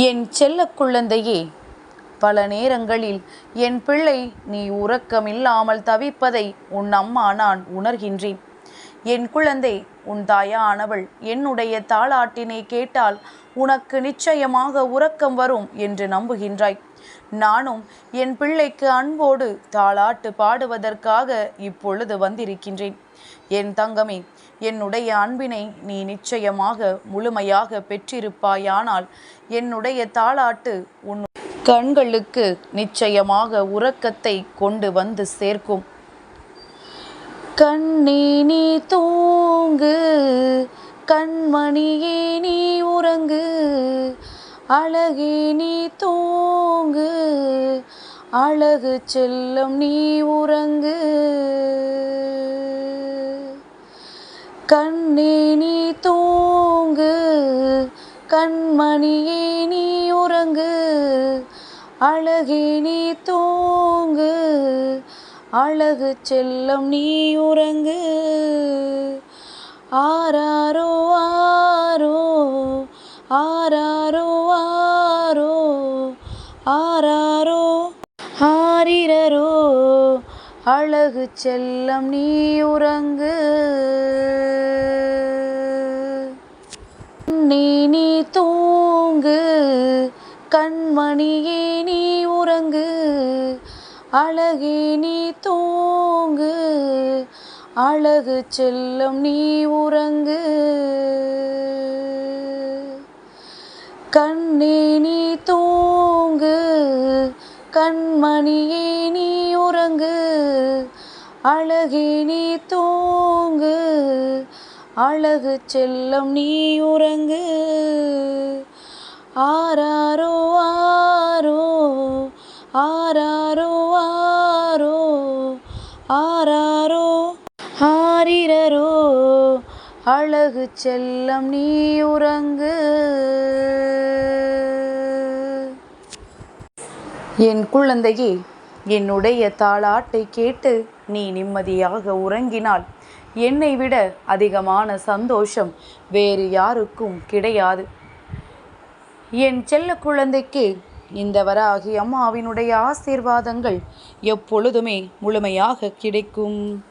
என் செல்ல குழந்தையே பல நேரங்களில் என் பிள்ளை நீ உறக்கமில்லாமல் தவிப்பதை உன் அம்மா நான் உணர்கின்றேன். என் குழந்தை உன் தாயானவள் என்னுடைய தாளாட்டினை கேட்டால் உனக்கு நிச்சயமாக உறக்கம் வரும் என்று நம்புகின்றாய். நானும் என் பிள்ளைக்கு அன்போடு தாளாட்டு பாடுவதற்காக இப்பொழுது வந்திருக்கின்றேன். என் தங்கமே என்னுடைய அன்பினை நீ நிச்சயமாக முழுமையாக பெற்றிருப்பாயானால் என்னுடைய தாளாட்டு உன் கண்களுக்கு நிச்சயமாக உறக்கத்தை கொண்டு வந்து சேர்க்கும். கண்ணே நீ தூங்கு. கண்மணியே நீ உறங்கு. அழகே நீ தூங்கு. அழகு செல்லம் நீ உறங்கு. கண்ணே நீ தூங்கு. கண்மணியே நீ உறங்கு. அழகே நீ தூங்கு. அழகு செல்லம் நீ உறங்கு. ஆராரோ ஆரோ. ஆராரோ ஆரோ. ஆராரோ ஆரிரரோ அழகு செல்லம் நீ உறங்கு. நீ நீ தூங்கு கண்மணியே நீ உறங்கு. அழகே நீ தூங்கு அழகு செல்லம் நீ உறங்கு. கண்ணே நீ கண்மணியே நீ உறங்கு. அழகே நீ தூங்கு. அழகு செல்லம் நீ உறங்கு. ஆராரோ ஆரோ. ஆராரோ ஆரோ. ஆராரோ ஆரிரரோ. அழகு செல்லம் நீ உறங்கு. என் குழந்தையே என்னுடைய தாளாட்டை கேட்டு நீ நிம்மதியாக உறங்கினால் என்னை விட அதிகமான சந்தோஷம் வேறு யாருக்கும் கிடையாது. என் செல்ல குழந்தைக்கு இந்த வராகி அம்மாவினுடைய ஆசீர்வாதங்கள் எப்பொழுதுமே முழுமையாக கிடைக்கும்.